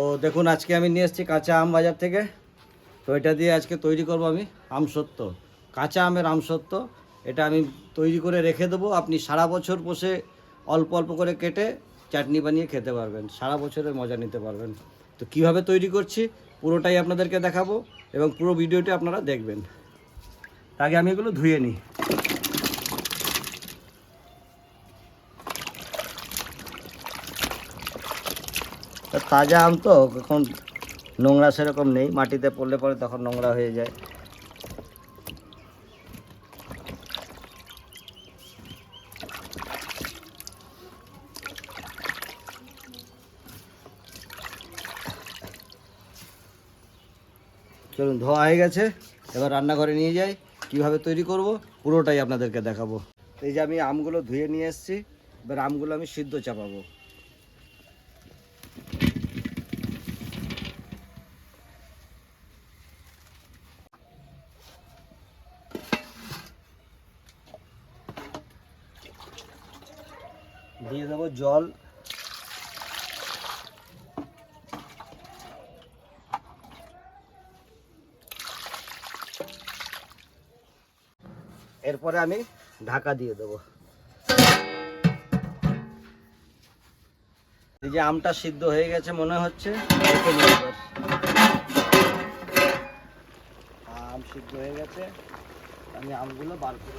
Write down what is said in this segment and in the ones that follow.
তো দেখুন, আজকে আমি নিয়ে এসেছি কাঁচা আম বাজার থেকে। তো এটা দিয়ে আজকে তৈরি করব আমি আমসত্ত্ব কাঁচা আমের আমসত্ত্ব এটা আমি তৈরি করে রেখে দেবো। আপনি সারা বছর বসে অল্প অল্প করে কেটে চাটনি বানিয়ে খেতে পারবেন। সারা বছরের মজা নিতে পারবেন। তো কীভাবে তৈরি করছি, পুরোটাই আপনাদেরকে দেখাবো এবং পুরো ভিডিওটি আপনারা দেখবেন। আগে আমি এগুলো ধুয়ে নিই। তাজা আম তো, এখন নোংরা সেরকম নেই, মাটিতে পড়লে পরে তখন নোংরা হয়ে যায়। চলুন, ধোয়া হয়ে গেছে, এবার রান্নাঘরে নিয়ে যাই, কীভাবে তৈরি করব, পুরোটাই আপনাদেরকে দেখাবো। এই যে আমি আমগুলো ধুয়ে নিয়ে এসেছি, এবার আমগুলো আমি সিদ্ধ চাপাবো। দিয়ে দেবো জল। এরপরে আমি ঢাকা দিয়ে দেবো। এই যে আমটা সিদ্ধ হয়ে গেছে মনে হচ্ছে। আম সিদ্ধ হয়ে গেছে, আমি আমগুলো বার করে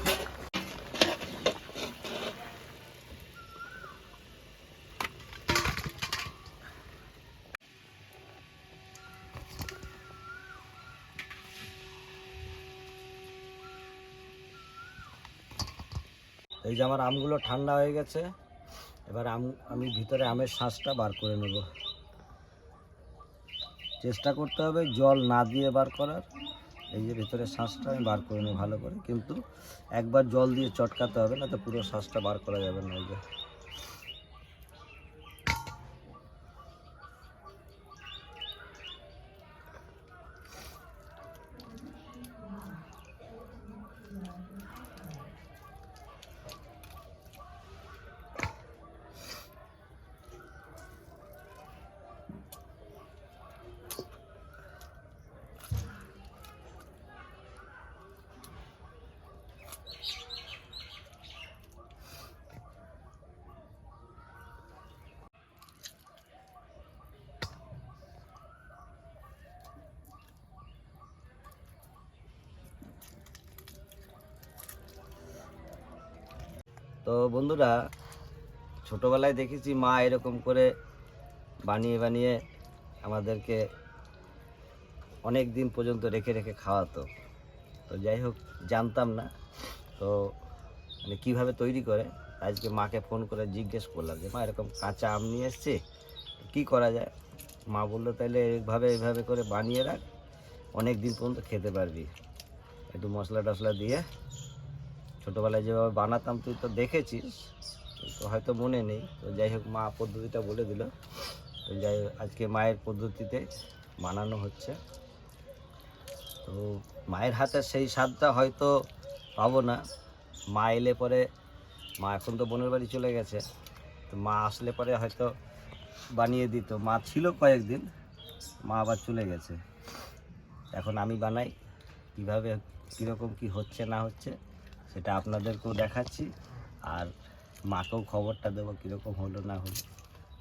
এই যে আমার আমগুলো ঠান্ডা হয়ে গেছে, এবার আম, আমি ভিতরে আমের শ্বাসটা বার করে নেব। চেষ্টা করতে হবে জল না দিয়ে বার করার। এই যে ভিতরে শ্বাসটা আমি বার করে নেব ভালো করে, কিন্তু একবার জল দিয়ে চটকাতে হবে না তো পুরো শ্বাসটা বার করা যাবে না এই যে। তো বন্ধুরা, ছোটোবেলায় দেখেছি মা এরকম করে বানিয়ে বানিয়ে আমাদেরকে অনেক দিন পর্যন্ত রেখে রেখে খাওয়াতো। তো যাই হোক, জানতাম না। তো মানে কীভাবে তৈরি করে, আজকে মাকে ফোন করে জিজ্ঞেস করলাম যে, মা, এরকম কাঁচা আম নিয়ে এসছি, কী করা যায়? মা বলল তাহলে এইভাবে এইভাবে করে বানিয়ে রাখ, অনেক দিন পর্যন্ত খেতে পারবি। একটু মশলা টশলা দিয়ে ছোটোবেলায় যেভাবে বানাতাম, তুই তো দেখেছিস, তো হয়তো মনে নেই। তো যাই হোক, মা পদ্ধতিটা বলে দিল। তো যাই আজকে মায়ের পদ্ধতিতে বানানো হচ্ছে। তো মায়ের হাতে সেই স্বাদটা হয়তো পাবো না। মা এলে পরে, মা এখন তো বোনের বাড়ি চলে গেছে। তো মা আসলে পরে হয়তো বানিয়ে দিত। মা ছিল কয়েকদিন, মা আবার চলে গেছে। এখন আমি বানাই। কীভাবে, কীরকম কি হচ্ছে, না হচ্ছে সেটা আপনাদেরকেও দেখাচ্ছি। আর মাকেও খবরটা দেবো কীরকম হলো না হলো।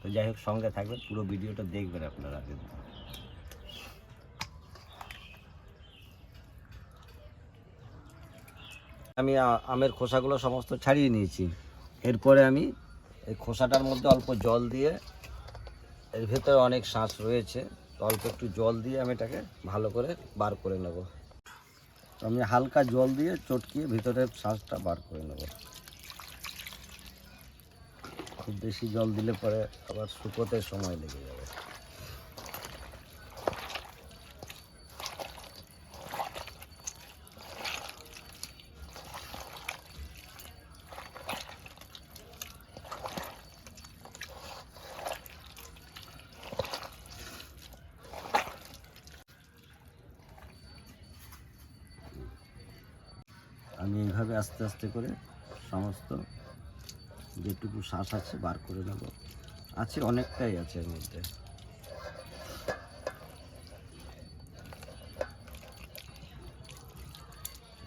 তো যাই হোক, সঙ্গে থাকবেন, পুরো ভিডিওটা দেখবেন আপনারা কিন্তু। আমি আমের খোসাগুলো সমস্ত ছাড়িয়ে নিয়েছি। এরপরে আমি এই খোসাটার মধ্যে অল্প জল দিয়ে এর ভেতরে অনেক শ্বাস রয়েছে। অল্প একটু জল দিয়ে আমি এটাকে ভালো করে বার করে নেব। তো আমি হালকা জল দিয়ে চটকিয়ে ভিতরে শ্বাসটা বার করে নেব। খুব বেশি জল দিলে পরে আবার শুকোতে সময় লেগে যাবে। এইভাবে আস্তে আস্তে করে সমস্ত যেটুকু শ্বাস আছে বার করে নেব। আছে, অনেকটাই আছে এর মধ্যে।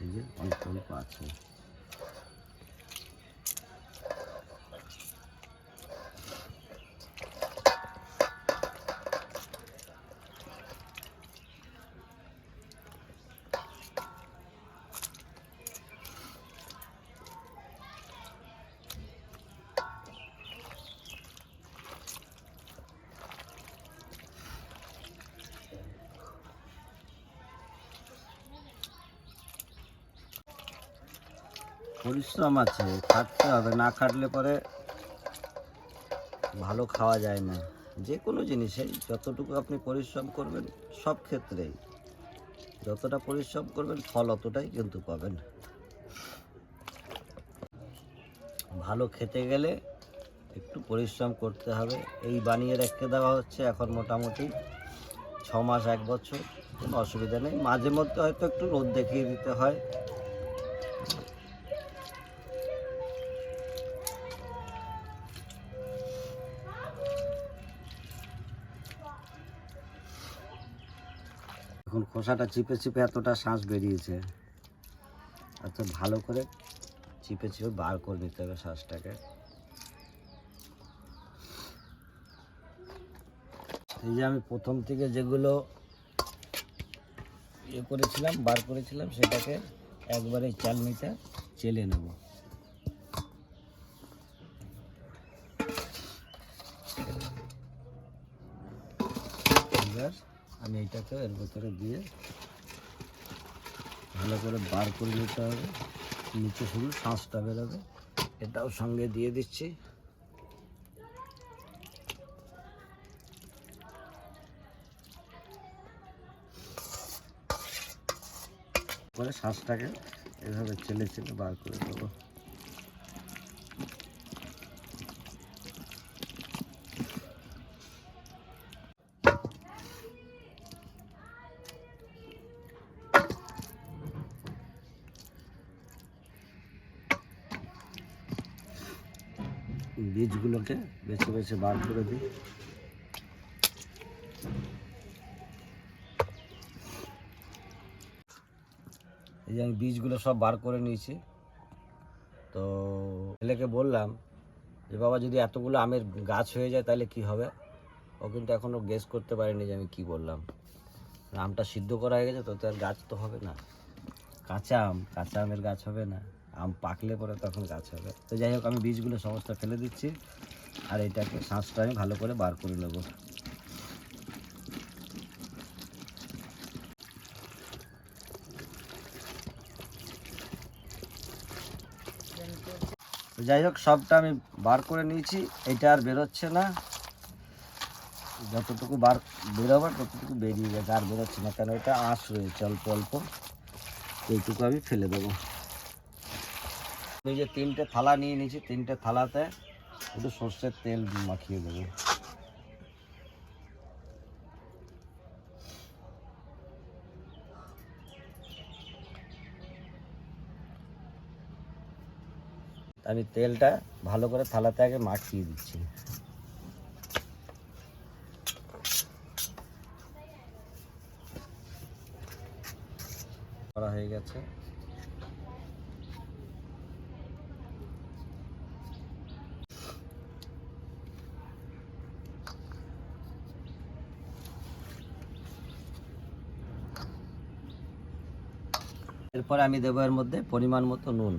এই যে অল্প অল্প আছে। পরিশ্রম আছে, খাটতে হবে, না খাটলে পরে ভালো খাওয়া যায় না। যে কোনো জিনিসেই যতটুকু আপনি পরিশ্রম করবেন, সব ক্ষেত্রেই। যতটা পরিশ্রম করবেন, ফল অতটাই কিন্তু পাবেন। ভালো খেতে গেলে একটু পরিশ্রম করতে হবে। এই বানিয়ে রেখে দেওয়া হচ্ছে এখন মোটামুটি ছ মাস, এক বছর। কোনো অসুবিধা নেই। মাঝে মধ্যে হয়তো একটু রোদ দেখিয়ে দিতে হয়। এখন খোসাটা চিপে চিপে এতটা শ্বাস বেরিয়েছে। আচ্ছা ভালো করে চিপে চিপে বার করে নিতে হবে শ্বাসটাকে। এই যে আমি প্রথম থেকে যেগুলো ইয়ে করেছিলাম, বার করেছিলাম, সেটাকে একবারে চালনিটা চেলে নেব এবার আমি এইটাকে এর ভেতরে দিয়ে ভালো করে বার করে নিতে হবে। নিচে শুধু শ্বাসটা বেরোবে। এটাও সঙ্গে দিয়ে দিচ্ছি। করে শ্বাসটাকে এভাবে চেলে চেলে বার করে দেবো। বীজগুলোকে বেছে বেছে বার করে দিই। এই যে আমি বীজগুলো সব বার করে নিয়েছি। তো ছেলেকে বললাম যে, বাবা, যদি এতগুলো আমের গাছ হয়ে যায় তাহলে কি হবে? ও কিন্তু এখনও গেস করতে পারেনি যে আমি কি বললাম। আমটা সিদ্ধ করা হয়ে গেছে, তো তো আর গাছ তো হবে না। কাঁচা আম, কাঁচা আমের গাছ হবে না। আম পাকলে পরে তখন গাছ হবে। তো যাই হোক, আমি বীজগুলো সমস্ত ফেলে দিচ্ছি আর এটাকে শাঁসটা আমি ভালো করে বার করে নেব। যাই হোক, সবটা আমি বার করে নিয়েছি। এটা আর বেরোচ্ছে না। যতটুকু বার বেরোবার, ততটুকু বেরিয়ে যাবে আর বেরোচ্ছে না। কেন, এটা আঁশ রয়েছে অল্প অল্প। এইটুকু আমি ফেলে দেবো। এই যে তিনটে থালা নিয়ে নিয়েছি, তিনটে থালাতে একটু সর্ষের তেল মাখিয়ে দেবো। আমি তেলটা ভালো করে থালাতে আগে মাখিয়ে দিচ্ছি। করা হয়ে গেছে। এরপরে আমি দেবো এর মধ্যে পরিমাণ মতো নুন।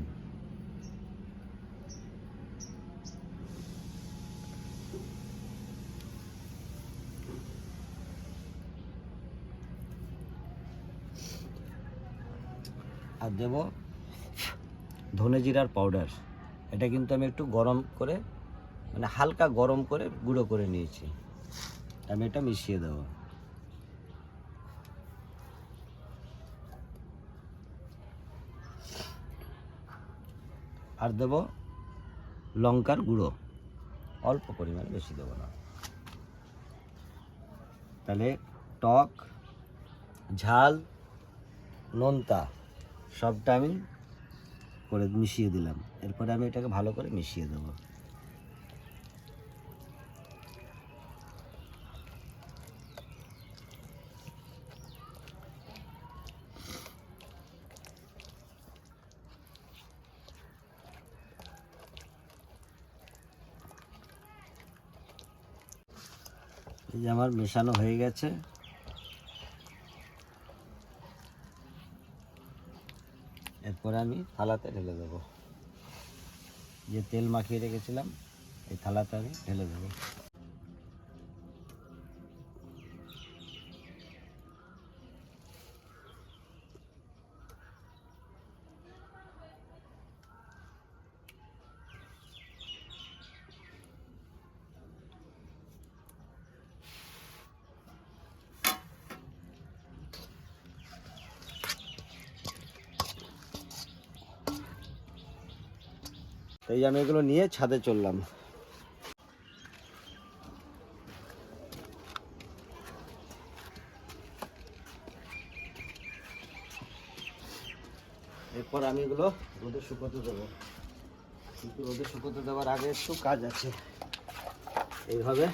আর দেব ধনে জিরার পাউডার এটা কিন্তু আমি একটু গরম করে মানে হালকা গরম করে গুঁড়ো করে নিয়েছি। আমি এটা মিশিয়ে দেবো। আর দেব লঙ্কার গুঁড়ো। অল্প পরিমাণে, বেশি দেব না। তাহলে টক, ঝাল, নোনতা, সবটা আমি করে মিশিয়ে দিলাম। এরপরে আমি এটাকে ভালো করে মিশিয়ে দেবো। যে আমার মেশানো হয়ে গেছে। এরপরে আমি থালাতে ঢেলে দেবো। যে তেল মাখিয়ে রেখেছিলাম, এই থালাতে আমি ঢেলে দেবো। এই আমি এগুলো নিয়ে ছাদে চললাম। এরপর আমি এগুলো রোদে শুকোতে দেবো। কিন্তু রোদে শুকোতে দেওয়ার আগে একটু কাজ আছে। এইভাবে